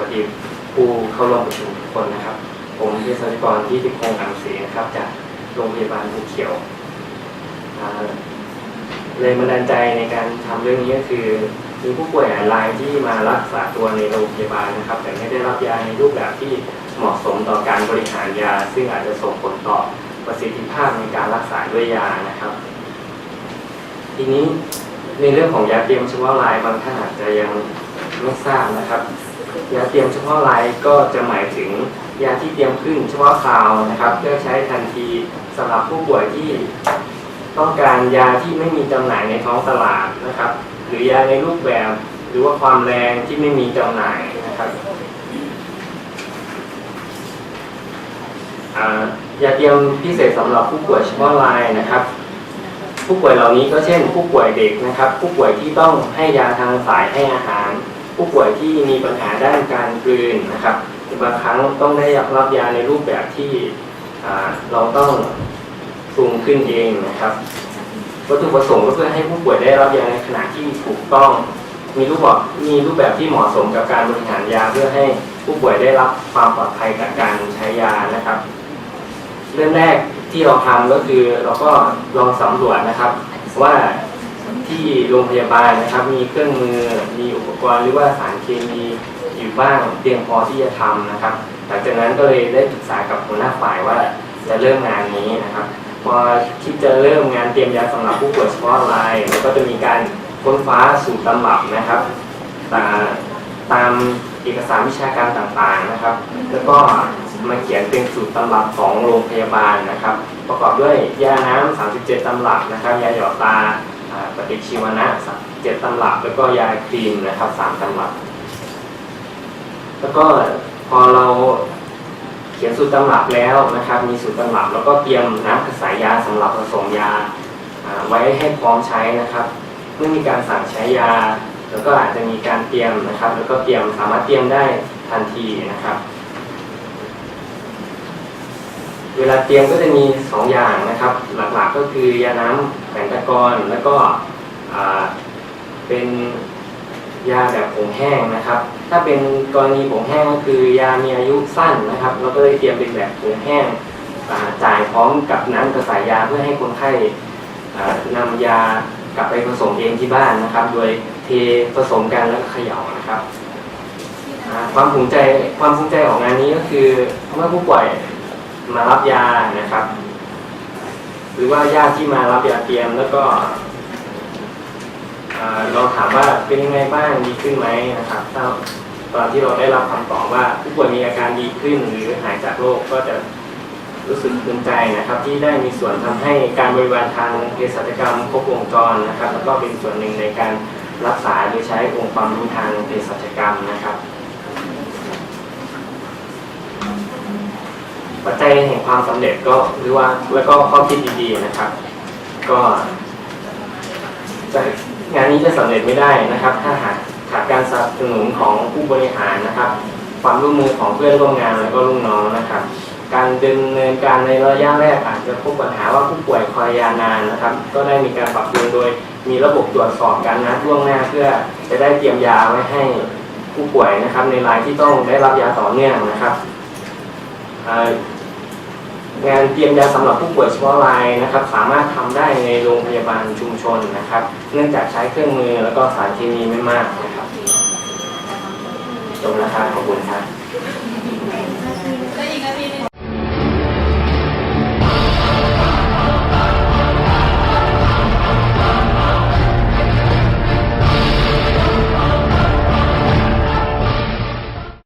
วัสดีผู้เข้าร่วมประชุมทุกคนนะครับ ผมเภสัชกรที่ติพงษ์อังศรีนะครับ จากโรงพยาบาลภูเขียวเลยบันดาลใจในการทำเรื่องนี้ก็คือมีผู้ป่วยหลายรายที่มารักษาตัวในโรงพยาบาลนะครับ แต่ไม่ได้รับยาในรูปแบบที่เหมาะสมต่อการบริหารยา ซึ่งอาจจะส่งผลต่อประสิทธิภาพในการรักษาด้วยยานะครับ ทีนี้ในเรื่องของยาเตรียมเฉพาะรายบางท่านอาจจะยังไม่ทราบนะครับ ยาเตรียมเฉพาะรายก็จะหมายถึงยาที่เตรียมขึ้นเฉพาะคราวนะครับ เพื่อใช้ทันทีสำหรับผู้ป่วยที่ต้องการยาที่ไม่มีจำหน่ายในท้องตลาดนะครับ หรือยาในรูปแบบ หรือว่าความแรงที่ไม่มีจำหน่ายนะครับยาเตรียมพิเศษสำหรับผู้ป่วยเฉพาะรายนะครับ ผู้ป่วยเหล่านี้ก็เช่น ผู้ป่วยเด็กนะครับ ผู้ป่วยที่ต้องให้ยาทางสายให้อาหาร ผู้ป่วยที่มีปัญหาด้านการกลืนนะครับบางครั้งต้องได้รับยาในรูปแบบที่เราต้องปรุงขึ้นเองนะครับวัตถุประสงค์ก็เพื่อให้ผู้ป่วยได้รับยาในขณะที่ถูกต้อง มีรูปแบบมีรูปแบบที่เหมาะสมกับการบริหารยาเพื่อให้ผู้ป่วยได้รับความปลอดภัยจากการใช้ยานะครับ เริ่มแรกที่เราทำก็คือเราก็ลองสำรวจนะครับ ว่า ที่โรงพยาบาลนะครับ มีเครื่องมือ มีอุปกรณ์หรือว่าสารเคมีอยู่บ้างเพียงพอที่จะทำนะครับ หลังจากนั้นก็เลยได้ปรึกษากับหัวหน้าฝ่ายว่าจะเริ่มงานนี้นะครับพอคิดจะเริ่มงานเตรียมยาสำหรับผู้ป่วยเฉพาะรายเราก็จะมีการค้นฟ้าสูตรตำรับนะครับตาตามเอกสารวิชาการต่างๆนะครับ แล้วก็มาเขียนเป็นสูตรตำรับของโรงพยาบาลนะครับ ประกอบด้วยยาน้ำ37ตำรับนะครับยาหยอดตา ฏิชีวนะ7ตำรับแล้วก็ยาครีมนะครับ3ตำรับ แล้วก็พอเราเขียนสูตรตำรับแล้วนะครับ มีสูตรตำรับแล้วก็เตรียมน้ำกระสายยาสำหรับผสมยาไว้ให้พร้อมใช้นะครับ เมื่อมีการสั่งใช้ยา แล้วก็อาจจะมีการเตรียมนะครับ แล้วก็เตรียมสามารถเตรียมได้ทันทีนะครับ เวลาเตรียมก็จะมีสองอย่างนะครับ หลักๆก็คือยาน้ำแผงตะกอนแล้วก็ เป็นยาแบบผงแห้งนะครับ ถ้าเป็นกรณีผงแห้งก็คือยามีอายุสั้นนะครับ เราก็เลยเตรียมเป็นแบบผงแห้งจ่ายพร้อมกับน้ำกระสายยาเพื่อให้คนไข้อ่านำยากลับไปผสมเองที่บ้านนะครับ โดยเทผสมกันแล้วก็เขย่านะครับความภูมิใจความภูมิใจของงานนี้ก็คือเมื่อผู้ป่วยมารับยานะครับ หรือว่าญาติที่มารับยาเตรียมแล้วก็ เอ่อเราถามว่าเป็นยังไงบ้างดีขึ้นไหมนะครับถ้าตอนที่เราได้รับคำตอบว่าผู้ป่วยมีอาการดีขึ้นหรือหายจากโรคก็จะรู้สึกภูมิใจนะครับ ที่ได้มีส่วนทำให้การบริการทางเภสัชกรรมครบวงจรนะครับ แล้วก็เป็นส่วนหนึ่งในการรักษาโดยใช้องค์ความรู้ทางเภสัชกรรมนะครับปัจจัยแห่งความสำเร็จก็หรือว่าแล้วก็ข้อคิดดีๆนะครับ ก็จะ งานนี้จะสำเร็จไม่ได้นะครับ ถ้าหากขาดการสนับสนุนของผู้บริหารนะครับ ความร่วมมือของเพื่อนร่วมงานแล้วก็ลูกน้องนะครับ การดำเนินการในระยะแรกอาจจะพบปัญหาว่าผู้ป่วยคอยยานานนะครับ ก็ได้มีการปรับปรุงโดย มีระบบตรวจสอบการนัดล่วงหน้าเพื่อจะได้เตรียมยาไว้ให้ผู้ป่วยนะครับ ในรายที่ต้องได้รับยาต่อเนื่องนะครับ งานเตรียมยาสำหรับผู้ป่วยเฉพาะรายนะครับ สามารถทำได้ในโรงพยาบาลชุมชนนะครับ เนื่องจากใช้เครื่องมือแล้วก็สารเคมีไม่มากนะครับจบแล้วครับขอบคุณครับ